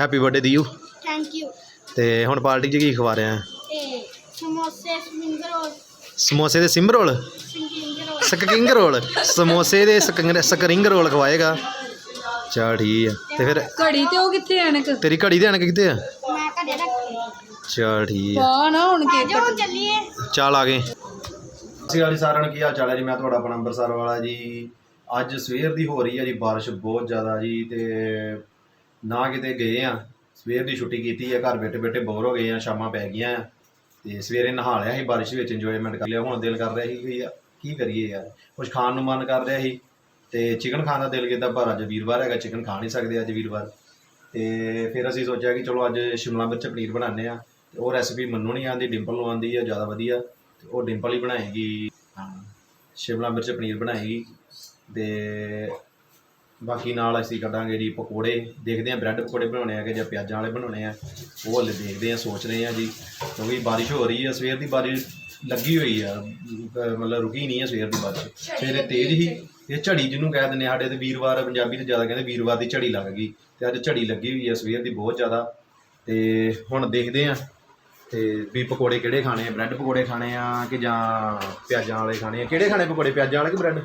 Happy birthday ਦੀੂ thank you ਤੇ ਹੁਣ ਪਾਰਟੀ 'ਚ ਕੀ ਖਵਾ ਰਹੇ ਆ? ਤੇ ਸਮੋਸੇ ਸਪਿੰਗ ਰੋਲ। ਸਮੋਸੇ ਦੇ ਸਿੰਬ ਰੋਲ? Singing roll. ਸਕਕਿੰਗ ਰੋਲ? ਸਮੋਸੇ ਦੇ ਸਕੰਗ- ਸਕਰਿੰਗ ਰੋਲ ਖਵਾਏਗਾ। ਚਲ ਠੀਕ ਆ। ਤੇ ਫਿਰ ਘੜੀ ਤੇ ਉਹ ਕਿੱਥੇ ਐਨਕ? ਤੇਰੀ ਘੜੀ ਦੇ ਆਣ ਕਿੱਥੇ ਆ? ਮੈਂ ਘਰੇ ਰੱਖੀ ਚਲ ਠੀਕ ਆ। ਪਾ ਨਾ ਹੁਣ ਆ ਕੇ ਚੱਲੀਏ। ਚੱਲ ਆ ਗਏ। ਸਤਿ ਸ਼੍ਰੀ ਸਾਰਿਆਂ ਨੂੰ ਕੀ ਹਾਲ ਚਾਲ ਹੈ ਜੀ? ਮੈਂ ਤੁਹਾਡਾ ਆਪਣਾ ਅੰਮ੍ਰਿਤਸਰ ਵਾਲਾ ਜੀ। ਅੱਜ ਸਵੇਰ ਦੀ ਹੋ ਰਹੀ ਹੈ ਜੀ ਬਾਰਿਸ਼ ਬਹੁਤ ਜ਼ਿਆਦਾ ਜੀ ਤੇ ਨਾ ਕਿਤੇ ਗਏ ਆ। ਸਵੇਰ ਦੀ ਛੁੱਟੀ ਕੀਤੀ ਆ, ਘਰ ਬੈਠੇ ਬੈਠੇ ਬੋਰ ਹੋ ਗਏ ਆ, ਸ਼ਾਮਾਂ ਪੈ ਗਈਆਂ ਆ। ਤੇ ਸਵੇਰੇ ਨਹਾ ਲਿਆ ਸੀ, ਬਾਰਿਸ਼ ਵਿੱਚ ਇੰਜੋਇਮੈਂਟ ਕਰ ਲਿਆ, ਹੁਣ ਦਿਲ ਕਰ ਰਿਹਾ ਸੀ ਕਿ ਯਾਰ ਕੀ ਕਰੀਏ ਯਾਰ। ਕੁਝ ਖਾਣ ਨੂੰ ਮਨ ਕਰ ਰਿਹਾ ਸੀ। ਤੇ ਚਿਕਨ ਖਾਣ ਦਾ ਦਿਲ ਕੀਤਾ, ਪਰ ਅੱਜ ਵੀਰਵਾਰ ਹੈਗਾ ਚਿਕਨ ਖਾ ਨਹੀਂ ਸਕਦੇ ਅੱਜ ਵੀਰਵਾਰ। ਤੇ ਫਿਰ ਅਸੀਂ ਸੋਚਿਆ ਕਿ ਚਲੋ ਅੱਜ ਸ਼ਿਮਲਾ ਮਿਰਚ ਪਨੀਰ ਬਣਾਉਂਦੇ ਆ। ਤੇ ਉਹ ਰੈਸਪੀ ਮੈਨੂੰ ਨਹੀਂ ਆਉਂਦੀ ਡਿੰਪਲ ਨੂੰ ਆਉਂਦੀ ਆ, ਜ਼ਿਆਦਾ ਵਧੀਆ। ਤੇ ਉਹ ਡਿੰਪਲ ਹੀ ਬਣਾਏਗੀ। ਹਾਂ, ਸ਼ਿਮਲਾ ਮਿਰਚ ਪਨੀਰ ਬਣਾਏਗੀ। ਤੇ ਬਾਕੀ ਨਾਲ ਅਸੀਂ ਕੱਢਾਂਗੇ ਜੀ ਪਕੌੜੇ ਦੇਖਦੇ ਆ ਬ੍ਰੈਡ ਪਕੌੜੇ ਬਣਾਉਣੇ ਆ ਕਿ ਜਾਂ ਪਿਆਜ਼ਾਂ ਵਾਲੇ ਬਣਾਉਣੇ ਆ ਉਹ ਹਲੇ ਦੇਖਦੇ ਆ ਸੋਚ ਰਹੇ ਆ ਜੀ ਕਿਉਂਕਿ ਬਾਰਿਸ਼ ਹੋ ਰਹੀ ਹੈ ਸਵੇਰ ਦੀ ਬਾਰਿਸ਼ ਲੱਗੀ ਹੋਈ ਆ ਮਤਲਬ ਰੁਕੀ ਨਹੀਂ ਹੈ ਸਵੇਰ ਦੀ ਬਾਰਿਸ਼ ਸਵੇਰੇ ਤੇਜ਼ ਹੀ ਇਹ ਝੜੀ ਜਿਹਨੂੰ ਕਹਿ ਦਿੰਦੇ ਆ ਸਾਡੇ ਤੇ ਵੀਰਵਾਰ ਪੰਜਾਬੀ ਤੇ ਜ਼ਿਆਦਾ ਕਹਿੰਦੇ ਵੀਰਵਾਰ ਦੀ ਝੜੀ ਲੱਗ ਗਈ ਤੇ ਅੱਜ ਝੜੀ ਲੱਗੀ ਹੋਈ ਹੈ ਸਵੇਰ ਦੀ ਬਹੁਤ ਜ਼ਿਆਦਾ ਤੇ ਹੁਣ ਦੇਖਦੇ ਆ ਤੇ ਵੀ ਪਕੌੜੇ ਕਿਹੜੇ ਖਾਣੇ ਆ ਬ੍ਰੈਡ ਪਕੌੜੇ ਖਾਣੇ ਆ ਕਿ ਜਾਂ ਪਿਆਜ਼ਾਂ ਵਾਲੇ ਖਾਣੇ ਆ ਕਿਹੜੇ ਖਾਣੇ ਪਕੌੜੇ ਪਿਆਜ਼ਾਂ ਵਾਲੇ ਕਿ ਬ੍ਰੈਡ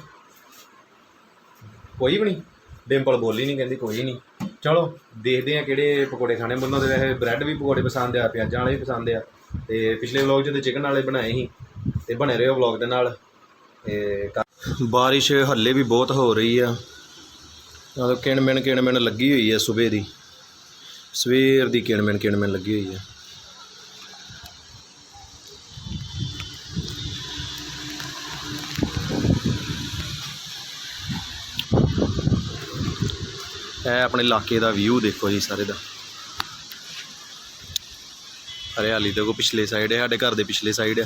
ਕੋਈ ਵੀ ਨਹੀਂ। ਡਿੰਪਲ ਬੋਲੀ ਨਹੀਂ ਕਹਿੰਦੀ, ਕੋਈ ਨਹੀਂ ਚਲੋ, ਦੇਖਦੇ ਆ ਕਿਹੜੇ ਪਕੌੜੇ ਖਾਣੇ। ਮੈਨੂੰ ਤੇ ਵੈਸੇ ਬ੍ਰੈਡ ਵੀ ਪਕੌੜੇ ਪਸੰਦ ਆ, ਪਿਆਜ਼ਾਂ ਵਾਲੇ ਵੀ ਪਸੰਦ ਆ। ਤੇ ਪਿਛਲੇ ਵਲੌਗ 'ਚ ਤੇ ਚਿਕਨ ਵਾਲੇ ਬਣਾਏ ਸੀ। ਤੇ ਬਣੇ ਰਹੋ ਵਲੌਗ ਦੇ ਨਾਲ। ਤੇ ਬਾਰਿਸ਼ ਹੱਲੇ ਵੀ ਬਹੁਤ ਹੋ ਰਹੀ ਆ। ਨਾਲ ਕਿਣ ਮਿਣ ਕਿਣ ਮਿਣ ਲੱਗੀ ਹੋਈ ਹੈ ਸਵੇਰ ਦੀ। ਸਵੇਰ ਦੀ ਕਿਣ ਮਿਣ ਕਿਣ ਮਿਣ ਲੱਗੀ ਹੋਈ ਹੈ ਇਹ ਆਪਣੇ ਇਲਾਕੇ ਦਾ ਵਿਊ ਦੇਖੋ ਜੀ ਸਾਰੇ ਦਾ। ਹਰਿਆਲੀ ਦੇਖੋ ਪਿਛਲੇ ਸਾਈਡ ਹੈ ਸਾਡੇ ਘਰ ਦੇ ਪਿਛਲੇ ਸਾਈਡ ਹੈ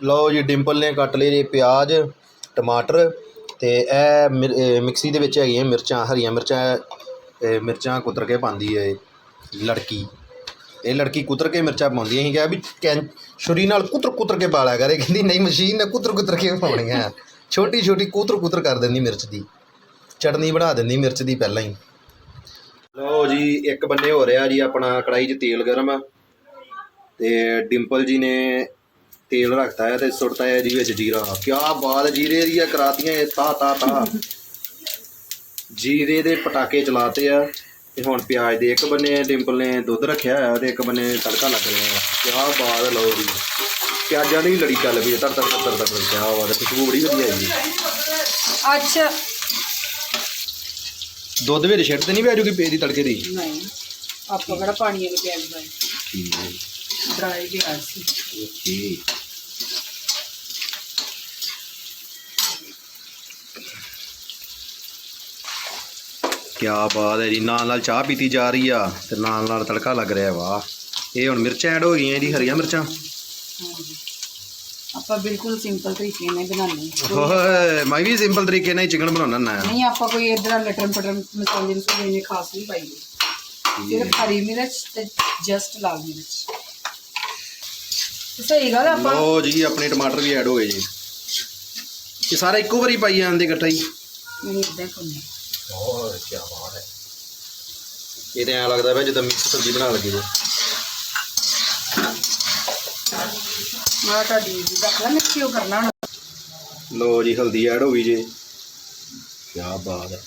ਲਓ ਜੀ, ਡਿੰਪਲ ਨੇ ਕੱਟ ਲਏ ਜੀ ਪਿਆਜ਼, ਟਮਾਟਰ ਤੇ ਇਹ ਮਿਰ- ਮਿਕਸੀ ਦੇ ਵਿੱਚ ਹੈਗੀਆਂ ਮਿਰਚਾਂ, ਹਰੀਆਂ ਮਿਰਚਾਂ ਮਿਰਚਾਂ ਕੁਤਰ ਕੇ ਪਾਉਂਦੀ ਹੈ ਲੜਕੀ। ਇਹ ਲੜਕੀ ਕੁਤਰ ਕੇ ਮਿਰਚਾਂ ਪਾਉਂਦੀ ਹੈ, ਅਸੀਂ ਕਿਹਾ ਵੀ ਕੈਂ ਛੁਰੀ ਨਾਲ ਕੁਤਰ ਕੁਤਰ ਕੇ ਪਾਲਿਆ ਕਰੇ, ਕਹਿੰਦੀ ਨਹੀਂ ਮਸ਼ੀਨ ਨਾਲ ਕੁਤਰ ਕੁਤਰ ਕੇ ਪਾਉਣੀ ਪਾਉਣੀਆਂ ਛੋਟੀ ਛੋਟੀ ਕੁਤਰ ਕੁਤਰ ਕਰ ਦਿੰਦੀ ਮਿਰਚ ਦੀ। ਚਟਨੀ ਬਣਾ ਦਿੰਦੀ ਮਿਰਚ ਦੀ ਪਹਿਲਾਂ ਹੀ। ਲਓ ਜੀ, ਇੱਕ ਬੰਨੇ ਹੋ ਰਿਹਾ ਜੀ ਆਪਣਾ ਕੜਾਈ 'ਚ ਤੇਲ ਗਰਮ। ਆ ਤੇ ਡਿੰਪਲ ਜੀ ਨੇ ਤੇਲ ਰੱਖਤਾ ਹੈ ਤੇ ਸੁੱਟਤਾ ਹੈ ਜੀ ਵਿੱਚ ਜੀਰਾ। ਕਿਆ ਬਾਤ, ਜੀਰੇ ਦੀਆਂ ਕਰਾਤੀਆਂ ਇਹ ਤਾ ਤਾ ਤਾ। ਜੀਰੇ ਦੇ ਪਟਾਕੇ ਚਲਾਤੇ ਆ। ਤੇ ਹੁਣ ਪਿਆਜ਼ ਦੇ ਇੱਕ ਬੰਨੇ ਡਿੰਪਲ ਨੇ ਦੁੱਧ ਰੱਖਿਆ ਹੋਇਆ ਤੇ ਇੱਕ ਬੰਨੇ ਤੜਕਾ ਲੱਗ ਰਿਹਾ ਆ ਕਿਆ ਬਾਤ ਲਓ ਜੀ। ਪਿਆਜ਼ਾਂ ਦੀ ਲੜੀ ਚੱਲ ਪਈ ਤੜ ਤੜ ਤੜ ਤੜ ਕਿਆ ਬਾਤ ਹੈ ਖੁਸ਼ਬੂ ਬੜੀ ਵਧੀਆ ਹੈ। ਜੀ ਅੱਛਾ। ਦੁੱਧ ਵਿੱਚ ਤੇ ਨਹੀਂ ਪਿਆ ਜੂਗੀ ਪੇ ਦੀ ਤੜਕੇ ਦੀ? ਨਹੀਂ ਆਪਾਂ ਕਿਹੜਾ ਪਾਣੀ ਵਾਲੇ ਪਿਆਜ਼ ਪਾਏ ਠੀਕ ਹੈ। ਡਰਾਈ ਪਿਆਜ਼ ਸੀ। ਓਕੇ। ਕਿਆ ਬਾਤ ਹੈ ਜੀ ਨਾਲ ਨਾਲ ਚਾਹ ਪੀਤੀ ਜਾ ਰਹੀ ਆ ਤੇ ਨਾਲ ਨਾਲ ਤੜਕਾ ਲੱਗ ਰਿਹਾ ਵਾਹ ਇਹ ਹੁਣ ਮਿਰਚਾਂ ਐਡ ਹੋ ਗਈਆਂ ਜੀ ਹਰੀਆਂ ਮਿਰਚਾਂ। ਆਪਾਂ ਬਿਲਕੁਲ ਸਿੰਪਲ ਤਰੀਕੇ ਨਾਲ ਬਣਾਉਂਦੇ। ਓਏ ਮੈਂ ਵੀ ਸਿੰਪਲ ਤਰੀਕੇ ਨਾਲ ਹੀ ਚਿਕਨ ਬਣਾਉਣਾ ਨਾ। ਨਹੀਂ ਆਪਾਂ ਕੋਈ ਇਧਰ ਲਟਰਮ ਪਟਰਮ ਮਸਾਲੇ ਮਸੂਲੇ ਇੰਨੇ ਖਾਸ ਨਹੀਂ ਪਾਈਦੇ ਸਿਰਫ ਹਰੀ ਮਿਰਚ ਤੇ ਜਸਟ ਲਾਲ ਮਿਰਚ। ਸਹੀ ਗੱਲ ਆਪਾਂ। ਲਓ ਜੀ ਆਪਣੇ ਟਮਾਟਰ ਵੀ ਐਡ ਹੋ ਗਏ ਜੀ। ਇਹ ਸਾਰਾ ਇੱਕੋ ਵਾਰੀ ਪਾਈ ਜਾਂਦੇ ਇਕੱਠਾ ਹੀ। ਮੈਨੂੰ ਇਦਾਂ ਕਰਨਾ ਹੋਰ ਕੀ ਬਾਤ ਹੈ। ਇਹ ਤਾਂ ਐਂ ਲੱਗਦਾ ਪਿਆ ਜਿੱਦਾਂ ਮਿਕਸ ਸਬਜ਼ੀ ਬਣਾ ਲੱਗੇ ਜੇ ਮੈਂ ਤੁਹਾਡੀ ਦਾ ਮੈਂ ਕਿਉਂ ਕਰਨਾ ਹੁਣ। ਲੋ ਜੀ ਹਲਦੀ ਐਡ ਹੋ ਗਈ ਜੇ। ਕੀ ਬਾਤ ਹੈ।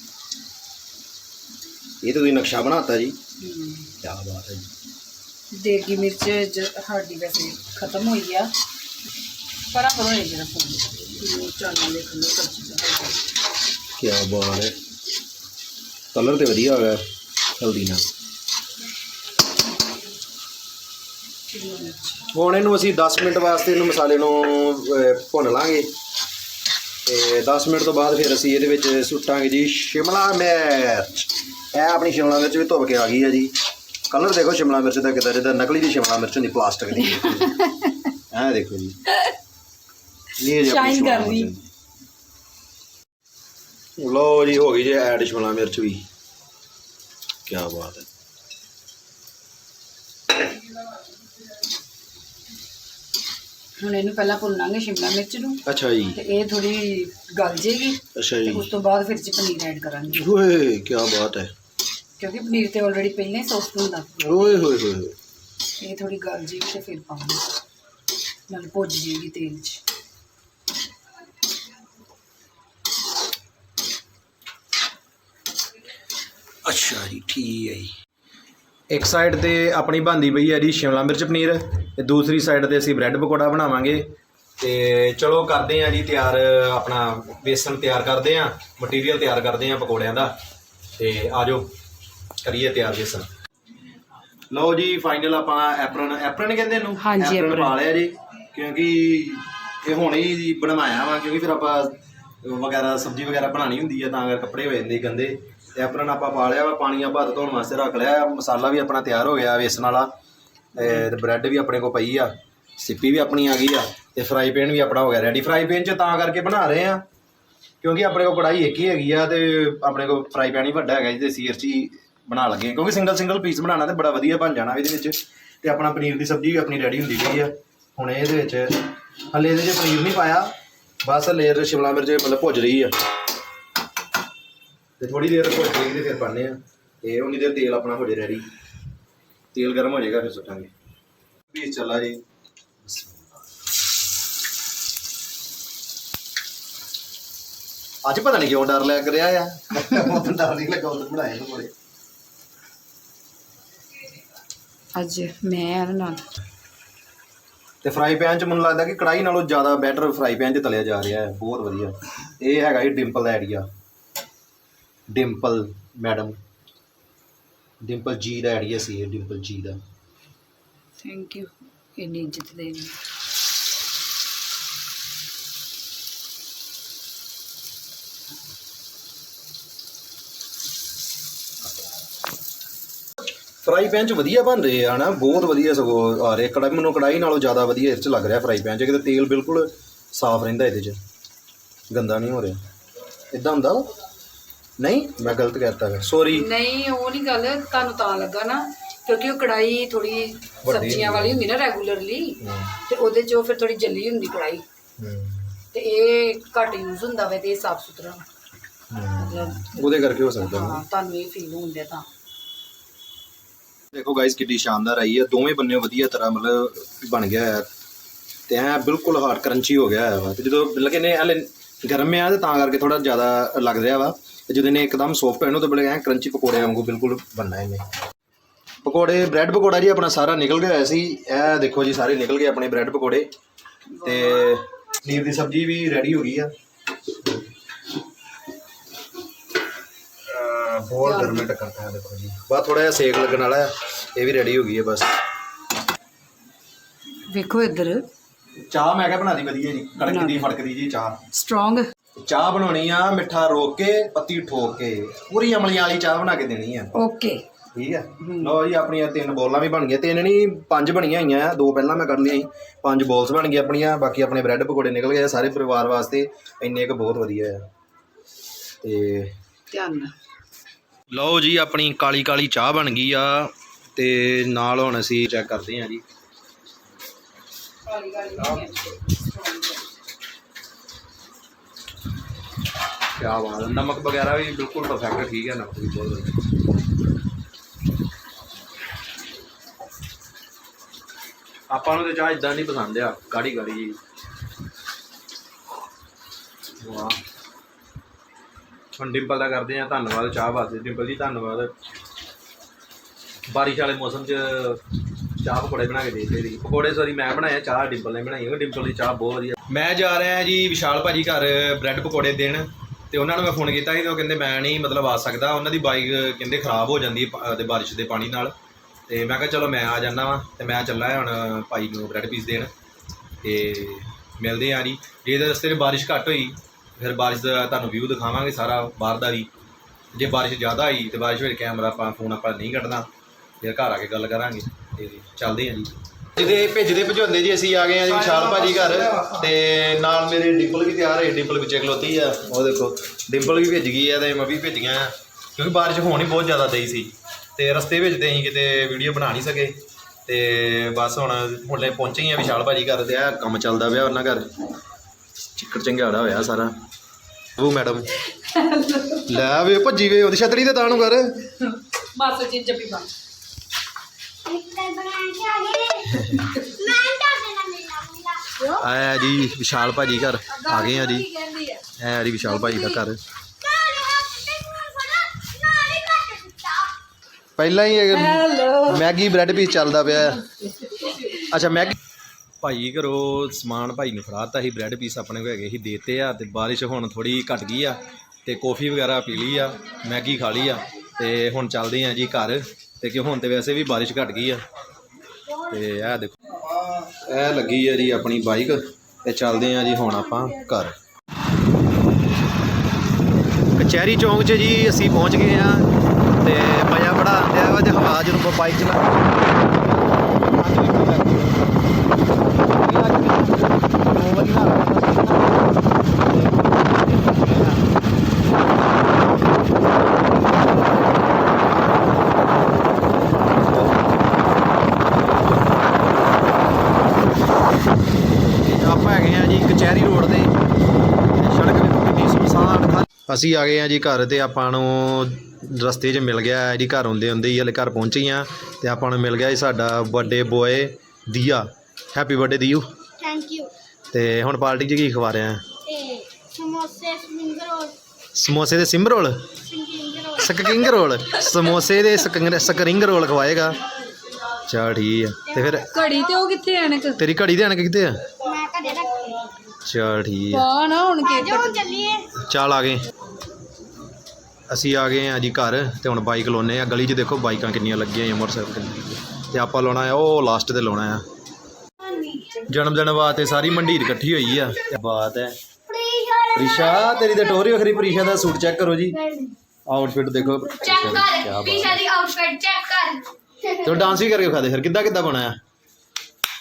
ਇਹ ਤਾਂ ਤੁਸੀਂ ਨਕਸ਼ਾ ਬਣਾਤਾ ਜੀ। ਕੀ ਬਾਤ ਹੈ ਜੀ। ਦੇਗੀ ਮਿਰਚ ਸਾਡੀ ਵੈਸੇ ਖਤਮ ਹੋਈ ਆ। ਪਰ ਆਪਾਂ ਹੋਏ ਜਰਾ ਫੋਨ। ਚਾਨਣ ਦੇ ਖੰਨੇ ਸਬਜ਼ੀ ਕੀ ਬਾਤ ਹੈ। ਕਲਰ ਤੇ ਵਧੀਆ ਹੋ ਗਿਆ ਹਲਦੀ ਨਾਲ। ਹੁਣ ਇਹਨੂੰ ਅਸੀਂ 10 ਮਿੰਟ ਵਾਸਤੇ ਇਹਨੂੰ ਮਸਾਲੇ ਨੂੰ ਭੁੰਨ ਲਾਂਗੇ। ਤੇ 10 ਮਿੰਟ ਤੋਂ ਬਾਅਦ ਫਿਰ ਅਸੀਂ ਇਹਦੇ ਵਿੱਚ ਸੁੱਟਾਂਗੇ ਜੀ ਸ਼ਿਮਲਾ ਮਿਰਚ। ਇਹ ਆਪਣੀ ਸ਼ਿਮਲਾ ਮਿਰਚ ਵੀ ਧੁੱਪ ਕੇ ਆ ਗਈ ਹੈ ਜੀ। ਕਲਰ ਦੇਖੋ ਸ਼ਿਮਲਾ ਮਿਰਚ ਦਾ ਕਿਦਾਂ ਜਿੱਦਾਂ ਨਕਲੀ ਦੀ ਸ਼ਿਮਲਾ ਮਿਰਚ ਹੁੰਦੀ ਪਲਾਸਟਿਕ ਦੀ। ਇਹ ਦੇਖੋ ਜੀ। ਇਹ ਜੀ ਸ਼ਿਮਲਾ ਕਰ ਰਹੀ। ਲਓ ਜੀ ਹੋ ਗਈ ਜੀ ਐਡ ਸ਼ਿਮਲਾ ਮਿਰਚ ਵੀ। ਕੀ ਬਾਤ ਹੈ। ਹੁਣ ਇਹਨੂੰ ਪਹਿਲਾਂ ਭੁੰਨਾਂਗੇ ਸ਼ਿਮਲਾ ਮਿਰਚ ਨੂੰ। ਅੱਛਾ ਜੀ। ਤੇ ਇਹ ਥੋੜੀ ਗਲ ਜੇਗੀ। ਅੱਛਾ ਤੇ ਉਸ ਤੋਂ ਬਾਅਦ ਫਿਰ ਚ ਪਨੀਰ ਐਡ ਕਰਾਂਗੇ। ਓਏ ਕੀ ਬਾਤ ਹੈ। ਕਿਉਂਕਿ ਪਨੀਰ ਤੇ ਆਲਰੇਡੀ ਪਹਿਲਾਂ ਹੀ ਸੌਫਟ ਹੁੰਦਾ। ਓਏ ਹੋਏ ਹੋਏ ਇਹ ਥੋੜੀ ਗਲ ਜੇਗੀ ਤੇ ਫਿਰ ਪਾਵਾਂਗੇ। ਨਾਲ ਭੁੱਜ ਜੇਗੀ ਤੇਲ 'ਚ। ਅੱਛਾ ਜੀ ਠੀਕ ਹੈ ਜੀ। ਇੱਕ ਸਾਈਡ ਤੇ ਆਪਣੀ ਬਣਦੀ ਪਈ ਹੈ ਜੀ ਸ਼ਿਮਲਾ ਮਿਰਚ ਪਨੀਰ ਤੇ ਦੂਸਰੀ ਸਾਈਡ ਤੇ ਅਸੀਂ ਬ੍ਰੈਡ ਪਕੌੜਾ ਬਣਾਵਾਂਗੇ। ਤੇ ਚਲੋ ਕਰਦੇ ਆਂ ਜੀ ਤਿਆਰ ਆਪਣਾ ਬੇਸਨ ਤਿਆਰ ਕਰਦੇ ਆਂ ਮਟੀਰੀਅਲ ਤਿਆਰ ਕਰਦੇ ਆਂ ਪਕੌੜਿਆਂ ਦਾ। ਤੇ ਆਜੋ ਕਰੀਏ ਤਿਆਰ ਬੇਸਨ। ਲਓ ਜੀ ਫਾਈਨਲ ਆਪਾਂ ਐਪਰਨ ਐਪਰਨ ਕਹਿੰਦੇ ਇਹਨੂੰ? ਹਾਂਜੀ, apron। ਪਾ ਲਿਆ ਜੀ ਕਿਉਂਕਿ ਇਹ ਹੁਣੇ ਹੀ ਬਣਵਾਇਆ ਵਾ ਕਿਉਂਕਿ ਫਿਰ ਆਪਾਂ ਵਗੈਰਾ ਸਬਜ਼ੀ ਵਗੈਰਾ ਬਣਾਣੀ ਹੁੰਦੀ ਆ ਤਾਂ ਕਰ ਕੱਪੜੇ ਹੋ ਜਾਂਦੇ ਗੰਦੇ। ਤੇ ਐਪਰਨ ਆਪਾਂ ਪਾ ਲਿਆ ਵਾ, ਪਾਣੀ ਆਪਾਂ ਹੱਥ ਧੋਣ ਵਾਸਤੇ ਰੱਖ ਲਿਆ। ਮਸਾਲਾ ਵੀ ਆਪਣਾ ਤਿਆਰ ਹੋ ਗਿਆ ਵੇਸਣ ਵਾਲਾ। ਤੇ ਬ੍ਰੈਡ ਵੀ ਆਪਣੇ ਕੋਲ ਪਈ ਆ, ਸਿੱਪੀ ਵੀ ਆਪਣੀ ਆ ਗਈ ਆ, ਤੇ ਫਰਾਈ ਪੈਨ ਵੀ ਆਪਣਾ ਹੋ ਗਿਆ ਰੈਡੀ ਫਰਾਈ ਪੈਨ ਚ ਤਾਂ ਕਰਕੇ ਬਣਾ ਰਹੇ ਆ, ਕਿਉਂਕਿ ਆਪਣੇ ਕੋਲ ਕੜਾਈ ਇੱਕ ਹੀ ਹੈਗੀ ਆ ਤੇ ਆਪਣੇ ਕੋਲ ਫਰਾਈ ਪੈਨ ਹੀ ਵੱਡਾ ਹੈਗਾ ਜਿਹਦੇ ਸੀਰ ਚ ਹੀ ਬਣਾ ਲੱਗੇ ਕਿਉਂਕਿ ਸਿੰਗਲ ਸਿੰਗਲ ਪੀਸ ਬਣਾਉਣਾ ਤੇ ਬੜਾ ਵਧੀਆ ਬਣ ਜਾਣਾ ਇਹਦੇ ਵਿੱਚ ਤੇ ਆਪਣਾ ਪਨੀਰ ਦੀ ਸਬਜ਼ੀ ਵੀ ਆਪਣੀ ਰੈਡੀ ਹੁੰਦੀ ਪਈ ਆ। ਹੁਣ ਇਹਦੇ ਵਿੱਚ, ਹਲੇ ਇਹਦੇ 'ਚ ਪਨੀਰ ਨਹੀਂ ਪਾਇਆ, ਬਸ ਲੇਅਰ ਸ਼ਿਮਲਾ ਮਿਰਚ ਮਤਲਬ ਭੁੱਜ ਰਹੀ ਆ। ਤੇ ਥੋੜੀ ਦੇਰ ਭੁੱਜ ਜਾਏਗੀ ਤੇ ਫਿਰ ਪਾਣੇ ਆ ਤੇ ਉਨੀ ਦੇਰ ਤੇਲ ਆਪਣਾ ਹੋ ਜੇ ਰੈਡੀ ਤੇਲ ਗਰਮ ਹੋ ਜਾਏਗਾ ਫਿਰ ਸੁੱਟਾਂਗੇ। ਪੀਸ ਚੱਲਾ ਜੀ। ਅੱਜ ਪਤਾ ਨਹੀਂ ਕਿਉਂ ਡਰ ਲੱਗ ਰਿਹਾ ਆ। ਉਹ ਤਾਂ ਡਰ ਨਹੀਂ ਲੱਗਾ ਉਹ ਬਣਾਏ ਨੂੰ ਬੜੇ ਅੱਜ ਮੈਂ ਆ ਨਾਲ। ਤੇ ਫਰਾਈ ਪੈਨ ਚ ਮੈਨੂੰ ਲੱਗਦਾ ਕਿ ਕੜਾਈ ਨਾਲੋਂ ਜ਼ਿਆਦਾ ਬੈਟਰ ਫਰਾਈ ਪੈਨ ਚ ਤਲਿਆ ਜਾ ਰਿਹਾ ਹੈ। ਬਹੁਤ ਵਧੀਆ। ਇਹ ਹੈਗਾ ਜੀ ਡਿੰਪਲ ਦਾ ਆਈਡੀਆ ਡਿੰਪਲ ਮੈਡਮ। ਡਿੰਪਲ ਜੀ ਦਾ ਆਈਡੀਆ ਸੀ ਇਹ ਡਿੰਪਲ ਜੀ ਦਾ। ਥੈਂਕ ਯੂ ਇੰਨੀ ਇੱਜ਼ਤ ਦੇ ਲਈ। ਫਰਾਈ ਪੈਨ ਚ ਵਧੀਆ ਬਣ ਰਹੇ ਆ ਨਾ ਬਹੁਤ ਵਧੀਆ ਸਗੋਂ ਆ ਰਹੇ ਕੜਾਈ ਮੈਨੂੰ ਕੜਾਈ ਨਾਲੋਂ ਜ਼ਿਆਦਾ ਵਧੀਆ ਇਹ ਚ ਲੱਗ ਰਿਹਾ ਫਰਾਈ ਪੈਨ ਚ। ਕਿਤੇ ਤੇਲ ਬਿਲਕੁਲ ਸਾਫ਼ ਰਹਿੰਦਾ ਇਹਦੇ ਚ। ਗੰਦਾ ਨਹੀਂ ਹੋ ਰਿਹਾ। ਇਦਾਂ ਹੁੰਦਾ ਵਾ? ਨਹੀਂ ਮੈਂ ਗਲਤ ਕਹਿਤਾ ਸੌਰੀ ਨਹੀਂ ਉਹ ਨਹੀਂ ਗੱਲ ਤੁਹਾਨੂੰ ਤਾਂ ਲੱਗਾ ਨਾ ਕਿਉਂਕਿ ਉਹ ਕੜਾਈ ਥੋੜੀ ਸਬਜ਼ੀਆਂ ਵਾਲੀ ਹੁੰਦੀ ਨਾ ਰੈਗੂਲਰਲੀ ਤੇ ਉਹਦੇ 'ਚ ਉਹ ਫਿਰ ਥੋੜੀ ਜੱਲੀ ਹੁੰਦੀ ਕੜਾਈ ਤੇ ਇਹ ਘੱਟ ਯੂਜ਼ ਹੁੰਦਾ ਵੇ ਤੇ ਇਹ ਸਾਫ਼ ਸੁਥਰਾ। ਮਤਲਬ ਉਹਦੇ ਕਰਕੇ ਹੋ ਸਕਦਾ ਹਾਂ ਤੁਹਾਨੂੰ ਇਹ ਫੀਲ ਹੁੰਦੇ ਤਾਂ। ਦੇਖੋ ਗਾਇਸ ਕਿੱਡੀ ਸ਼ਾਨਦਾਰ ਆਈ ਹੈ। ਦੋਵੇਂ ਬੰਨੇ ਵਧੀਆ ਤਰ੍ਹਾਂ ਮਤਲਬ ਬਣ ਗਿਆ ਹੈ। ਤੇ ਐ ਬਿਲਕੁਲ ਹਾਰਡ ਕਰੰਚੀ ਹੋ ਗਿਆ ਹੈ। ਵਾ ਤੇ ਜਦੋਂ ਲੱਗੇ ਨੇ ਹਲੇ ਗਰਮ ਆ ਤੇ ਤਾਂ ਕਰਕੇ ਥੋੜਾ ਜ਼ਿਆਦਾ ਲੱਗ ਰਿਹਾ ਵਾ। ਤੇ ਜਦੋਂ ਨੇ ਇੱਕਦਮ ਸੌਫਟ ਹੋਇਆ ਨੂੰ ਤਾਂ ਬਲੇ ਐ ਕਰੰਚੀ ਪਕੌੜੇ ਵਾਂਗੂ ਬਿਲਕੁਲ ਬਣਨਾ ਇਹਨੇ। ਪਕੌੜੇ ਬ੍ਰੈਡ ਪਕੌੜਾ ਜੀ ਆਪਣਾ ਸਾਰਾ ਨਿਕਲ ਗਿਆ ਸੀ। ਇਹ ਦੇਖੋ ਜੀ ਸਾਰੇ ਨਿਕਲ ਗਏ ਆਪਣੇ ਬ੍ਰੈਡ ਪਕੌੜੇ। ਤੇ ਪਨੀਰ ਦੀ ਸਬਜ਼ੀ ਵੀ ਰੈਡੀ ਹੋ ਗਈ ਆ। ਬਹੁਤ ਗਰਮੇ ਟੱਕਰਦਾ ਹੈ ਦੇਖੋ ਜੀ। ਬਸ ਥੋੜਾ ਜਿਹਾ ਸੇਕ ਲੱਗਣ ਵਾਲਾ ਹੈ ਇਹ ਵੀ ਰੈਡੀ ਹੋ ਗਈ ਹੈ ਬਸ। ਵੇਖੋ ਇੱਧਰ। ਚਾਹ ਮੈਂ ਕਿਹਾ ਬਣਾ ਦੀ ਵਧੀਆ ਜੀ ਕੜਕਦੀ ਫੜਕਦੀ ਜੀ ਚਾਹ। ਸਟਰੋਂਗ ਚਾਹ ਬਣਾਉਣੀ ਆ ਮਿੱਠਾ ਰੋਕ ਕੇ ਪੱਤੀ ਠੋਕ ਕੇ। ਪੂਰੀ ਅਮਲੀਆਂ ਵਾਲੀ ਚਾਹ ਬਣਾ ਕੇ ਦੇਣੀ ਆ। ਓਕੇ। ਠੀਕ ਹੈ ਲਓ ਜੀ ਆਪਣੀਆਂ ਤਿੰਨ ਬੋਲਾਂ ਵੀ ਬਣ ਗਈਆਂ। ਤਿੰਨ ਨਹੀਂ ਪੰਜ ਬਣੀਆਂ ਹੋਈਆਂ ਆ। ਦੋ ਪਹਿਲਾਂ ਮੈਂ ਕਰ ਲਈਆਂ ਸੀ। ਪੰਜ ਬੋਲਸ ਬਣ ਗਈਆਂ ਆਪਣੀਆਂ। ਬਾਕੀ ਆਪਣੇ ਬ੍ਰੈਡ ਪਕੌੜੇ ਨਿਕਲ ਗਏ ਆ ਸਾਰੇ ਪਰਿਵਾਰ ਵਾਸਤੇ। ਇੰਨੇ ਕੁ ਬਹੁਤ ਵਧੀਆ ਆ। ਤੇ ਧਿਆਨ ਨਾਲ। ਲਓ ਜੀ ਆਪਣੀ ਕਾਲੀ ਕਾਲੀ ਚਾਹ ਬਣ ਗਈ ਆ। ਤੇ ਨਾਲ ਹੁਣ ਅਸੀਂ ਚੈੱਕ ਕਰਦੇ ਹਾਂ ਜੀ। ਕਾਲੀ ਕਾਲੀ ਨਹੀਂ ਹੈ ਕਿਆ ਬਾਤ ਹੈ। ਨਮਕ ਵਗੈਰਾ ਵੀ ਬਿਲਕੁਲ ਪਰਫੈਕਟ ਠੀਕ ਹੈ ਨਮਕ ਵੀ ਬਹੁਤ ਵਧੀਆ। ਆਪਾਂ ਨੂੰ ਤੇ ਚਾਹ ਇਦਾਂ ਨਹੀਂ ਪਸੰਦ ਆ, ਗਾੜੀ ਗਾੜੀ ਜੀ। ਵਾਹ। ਹੁਣ ਡਿੰਪਲ ਦਾ ਕਰਦੇ ਆ ਧੰਨਵਾਦ, ਚਾਹ ਵਾਸਤੇ। ਡਿੰਪਲ ਜੀ, ਧੰਨਵਾਦ। ਬਾਰਿਸ਼ ਵਾਲੇ ਮੌਸਮ 'ਚ ਚਾਹ ਪਕੌੜੇ ਬਣਾ ਕੇ ਦੇ ਦਿੱਤੇ ਜੀ ਪਕੌੜੇ ਸੌਰੀ ਮੈਂ ਬਣਾਇਆ ਚਾਹ ਡਿੰਪਲ ਨੇ ਬਣਾਈ। ਹੈ ਡਿੰਪਲ ਦੀ ਚਾਹ ਬਹੁਤ ਵਧੀਆ। ਮੈਂ ਜਾ ਰਿਹਾ ਜੀ ਵਿਸ਼ਾਲ ਭਾਜੀ ਘਰ, ਬ੍ਰੈਡ ਪਕੌੜੇ ਦੇਣ। ਤੇ ਉਹਨਾਂ ਨੂੰ ਮੈਂ ਫੋਨ ਕੀਤਾ ਸੀ ਤੇ ਉਹ ਕਹਿੰਦੇ ਮੈਂ ਨਹੀਂ ਮਤਲਬ ਆ ਸਕਦਾ। ਉਹਨਾਂ ਦੀ ਬਾਈਕ ਕਹਿੰਦੇ ਖਰਾਬ ਹੋ ਜਾਂਦੀ ਹੈ ਪ- ਤੇ ਬਾਰਿਸ਼ ਦੇ ਪਾਣੀ ਨਾਲ। ਤੇ ਮੈਂ ਕਿਹਾ ਚਲੋ ਮੈਂ ਆ ਜਾਂਦਾ ਵਾਂ ਤੇ ਮੈਂ ਚੱਲਾ ਹੁਣ ਭਾਈ ਨੂੰ ਬ੍ਰੈਡ ਪੀਸ ਦੇਣ। ਤੇ ਮਿਲਦੇ ਆ ਜੀ। ਜੇ ਇਹਦੇ ਰਸਤੇ 'ਚ ਬਾਰਿਸ਼ ਘੱਟ ਹੋਈ, ਫਿਰ ਬਾਰਿਸ਼ ਦਾ ਤੁਹਾਨੂੰ ਵਿਊ ਦਿਖਾਵਾਂਗੇ ਸਾਰਾ ਬਾਹਰ ਦਾ ਵੀ। ਜੇ ਬਾਰਿਸ਼ ਜ਼ਿਆਦਾ ਆਈ ਤੇ ਬਾਰਿਸ਼ ਵਿੱਚ ਕੈਮਰਾ ਆਪਾਂ ਫੋਨ ਆਪਾਂ ਨਹੀਂ ਕੱਢਣਾ, ਫਿਰ ਘਰ ਆ ਕੇ ਗੱਲ ਕਰਾਂਗੇ ਤੇ ਚੱਲਦੇ ਆ ਜੀ। ਜਿਹਦੇ ਭੇਜਦੇ ਭਜਾਉਂਦੇ ਜੀ ਅਸੀਂ ਆ ਗਏ ਆ ਜੀ ਵਿਸ਼ਾਲ ਭਾਜੀ ਘਰ ਤੇ ਨਾਲ ਮੇਰੇ ਡਿੰਪਲ ਵੀ ਤਿਆਰ ਹੈ ਡਿੰਪਲ ਵਿੱਚੇ ਖਲੋਤੀ ਆ ਉਹ ਦੇਖੋ ਡਿੰਪਲ ਵੀ ਭੇਜ ਗਈ ਆ ਤੇ ਮੈਂ ਵੀ ਭੇਜ ਗਿਆ ਕਿਉਂਕਿ ਬਾਰਿਸ਼ ਹੋਣੀ ਬਹੁਤ ਜ਼ਿਆਦਾ ਦਈ ਸੀ ਤੇ ਰਸਤੇ ਵਿੱਚ ਤੇ ਅਸੀਂ ਕਿਤੇ ਵੀਡੀਓ ਬਣਾ ਨਹੀਂ ਸਕੇ ਤੇ ਬਸ ਹੁਣ ਹੁਣੇ ਪਹੁੰਚੇ ਹੀ ਆ ਵਿਸ਼ਾਲ ਭਾਜੀ ਘਰ ਤੇ ਆ ਕੰਮ ਚੱਲਦਾ ਪਿਆ ਉਹਨਾਂ ਘਰ। ਚਿੱਕੜ ਚੰਗਿਆੜਾ ਹੋਇਆ ਸਾਰਾ। ਉਹ ਮੈਡਮ। ਲੈ ਵੇ ਭੱਜੀ ਵੇ ਉਹਦੀ ਛਤਰੀ ਤੇ ਤਾਂ ਨੂੰ ਕਰ। ਬਸ ਜੀ ਜੱਪੀ ਬਣ। ਮਿੱਤਰ ਬਣਾ ਕੇ ਆ ਗਏ ਆਇਆ ਜੀ ਵਿਸ਼ਾਲ ਭਾਜੀ ਘਰ। ਆ ਗਏ ਆ ਜੀ। ਐ ਜੀ ਵਿਸ਼ਾਲ ਭਾਜੀ ਦਾ ਘਰ। ਪਹਿਲਾਂ ਹੀ ਮੈਗੀ ਬ੍ਰੈਡ ਪੀਸ ਚੱਲਦਾ ਪਿਆ ਅੱਛਾ, ਮੈਗੀ ਭਾਈ ਘਰੋਂ ਸਮਾਨ ਭਾਈ ਨੂੰ ਫੜਾਤਾ ਸੀ, ਬ੍ਰੈਡ ਪੀਸ ਆਪਣੇ ਕੋਲ ਹੈਗੇ ਸੀ, ਦੇਤੇ ਆ ਤੇ ਬਾਰਿਸ਼ ਹੁਣ ਥੋੜੀ ਘਟ ਗਈ ਆ ਤੇ ਕੌਫੀ ਵਗੈਰਾ ਪੀ ਲਈ ਆ, ਮੈਗੀ ਖਾ ਲਈ ਆ ਤੇ ਹੁਣ ਚੱਲਦੇ ਆ ਜੀ ਘਰ ਤੇ ਕਿ ਹੁਣ ਤੇ ਵੈਸੇ ਵੀ ਬਾਰਿਸ਼ ਘਟ ਗਈ ਆ। ਤੇ ਇਹ ਦੇਖੋ। ਇਹ ਲੱਗੀ ਆ ਜੀ ਆਪਣੀ ਬਾਈਕ ਤੇ ਚੱਲਦੇ ਆ ਜੀ ਹੁਣ ਆਪਾਂ ਘਰ। ਕਚਹਿਰੀ ਚੌਂਕ 'ਚ ਜੀ ਅਸੀਂ ਪਹੁੰਚ ਗਏ ਆ ਤੇ ਮਜ਼ਾ ਬੜਾ ਆਉਂਦਾ ਵਾ ਤੇ ਹਵਾ ਜਦੋਂ ਬਾਈਕ ਚਲਾ ਆਪਾਂ ਹੈਗੇ ਆ ਜੀ ਕਚਹਿਰੀ ਰੋਡ ਤੇ ਸੜਕ ਵੀ ਕਿੰਨੀ ਸੁਨਸਾਨ ਖਾਲੀ। ਅਸੀਂ ਆ ਗਏ ਆ ਜੀ ਘਰ ਤੇ ਆਪਾਂ ਨੂੰ ਰਸਤੇ 'ਚ ਮਿਲ ਗਿਆ ਜੀ ਘਰ ਹੁੰਦੇ ਹੁੰਦੇ ਹੀ ਹਲੇ ਘਰ ਪਹੁੰਚੇ ਆ ਤੇ ਆਪਾਂ ਨੂੰ ਮਿਲ ਗਿਆ ਜੀ ਸਾਡਾ ਬਰਥਡੇ ਬੋਏ ਦੀਆ। ਹੈਪੀ ਬਰਥਡੇ ਦੀੂ ਥੈਂਕ ਯੂ ਤੇ ਹੁਣ ਪਾਰਟੀ 'ਚ ਕੀ ਖਵਾ ਰਹੇ ਤੇ ਸਮੋਸੇ ਸਪਿੰਗ ਰੋਲ। ਸਮੋਸੇ ਦੇ ਸਿੰਬ ਰੋਲ? Singing role. ਸਮੋਸੇ ਦੇ ਸਕੰਗ- ਸਕਰਿੰਗ ਰੋਲ ਖਵਾਏਗਾ। ਚਲ ਠੀਕ ਆ। ਤੇ ਫਿਰ ਘੜੀ ਤੇ ਉਹ ਕਿੱਥੇ ਐਨਕ? ਤੇਰੀ ਘੜੀ ਦੇ ਆਣ ਕਿੱਥੇ ਆ? ਮੈਂ ਘਰੇ ਰੱਖੀ ਚਲ ਠੀਕ ਆ। ਪਾ ਨਾ ਹੁਣ ਕੇਕ ਜੋ ਚੱਲੀਏ। ਚੱਲ ਆ ਗਏ। ਅਸੀਂ ਆ ਗਏ ਆ ਜੀ ਘਰ ਤੇ ਹੁਣ ਬਾਈਕ ਲਾਉਨੇ ਆ। ਗਲੀ 'ਚ ਦੇਖੋ ਬਾਈਕਾਂ ਕਿੰਨੀਆਂ ਲੱਗੀਆਂ ਆ ਮੋਟਰਸਾਈਕਲ ਕਿੰਨੇ ਤੇ ਆਪਾਂ ਲਾਉਣਾ ਆ ਉਹ ਲਾਸਟ ਤੇ ਲਾਉਣਾ ਆ। ਜਨਮ ਦਿਨ ਵਾਸਤੇ ਸਾਰੀ ਮੰਡੀਰ ਇਕੱਠੀ ਹੋਈ ਆ। ਬਾਤ ਹੈ। ਪ੍ਰੀਸ਼ਾ ਤੇਰੀ ਤਾਂ ਟੋਰੀ ਵੱਖਰੀ ਪ੍ਰੀਸ਼ਾ ਦਾ ਸੂਟ ਚੈੱਕ ਕਰੋ ਜੀ। ਆਊਟਫਿਟ ਦੇਖੋ। ਚੈੱਕ ਕਰ ਪੀਸ਼ਾ ਦੀ ਆਊਟਫਿਟ ਚੈੱਕ ਕਰ। ਤੇ ਡਾਂਸ ਵੀ ਕਰਕੇ ਵਿਖਾ ਦੇ ਫਿਰ। ਕਿੱਦਾਂ ਕਿੱਦਾਂ ਬਣਾਇਆ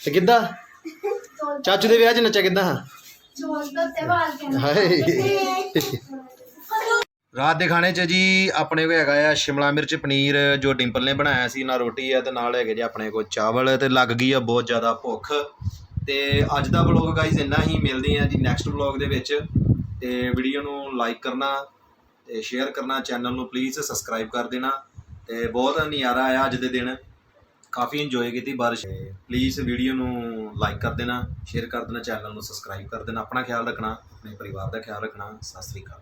ਤੇ ਕਿੱਦਾਂ? ਚਾਚੂ ਦੇ ਵਿਆਹ 'ਚ ਨੱਚਿਆ ਕਿੱਦਾਂ? ਜੋਸ ਹਾਏ। ਰਾਤ ਦੇ ਖਾਣੇ 'ਚ ਜੀ ਆਪਣੇ ਕੋਲ ਹੈਗਾ ਆ ਸ਼ਿਮਲਾ ਮਿਰਚ, ਪਨੀਰ, ਜੋ ਡਿੰਪਲ ਨੇ ਬਣਾਇਆ ਸੀ ਨਾਲ ਰੋਟੀ ਆ ਤੇ ਨਾਲ ਹੈਗੇ ਜੀ ਆਪਣੇ ਕੋਲ ਚਾਵਲ ਤੇ ਲੱਗ ਗਈ ਆ ਬਹੁਤ ਜ਼ਿਆਦਾ ਭੁੱਖ। ਤੇ ਅੱਜ ਦਾ ਵਲੌਗ ਗਾਈਜ਼ ਇੰਨਾ ਹੀ, ਮਿਲਦੇ ਆ ਜੀ ਨੈਕਸਟ ਵਲੌਗ ਦੇ ਵਿੱਚ। ਤੇ ਵੀਡੀਓ ਨੂੰ ਲਾਈਕ ਕਰਨਾ ਤੇ ਸ਼ੇਅਰ ਕਰਨਾ ਚੈਨਲ ਨੂੰ ਪਲੀਜ਼ ਸਬਸਕ੍ਰਾਈਬ ਕਰ ਦੇਣਾ। ਤੇ ਬਹੁਤ ਨਜ਼ਾਰਾ ਆਇਆ ਅੱਜ ਦੇ ਦਿਨ। ਕਾਫੀ ਇੰਜੋਏ ਕੀਤੀ ਬਾਰਿਸ਼। ਪਲੀਜ਼ ਵੀਡੀਓ ਨੂੰ ਲਾਈਕ ਕਰ ਦੇਣਾ ਸ਼ੇਅਰ ਕਰ ਦੇਣਾ ਚੈਨਲ ਨੂੰ ਸਬਸਕ੍ਰਾਈਬ ਕਰ ਦੇਣਾ, ਆਪਣਾ ਖਿਆਲ ਰੱਖਣਾ, ਆਪਣੇ ਪਰਿਵਾਰ ਦਾ ਖਿਆਲ ਰੱਖਣਾ। ਸਤਿ ਸ੍ਰੀ ਅਕਾਲ।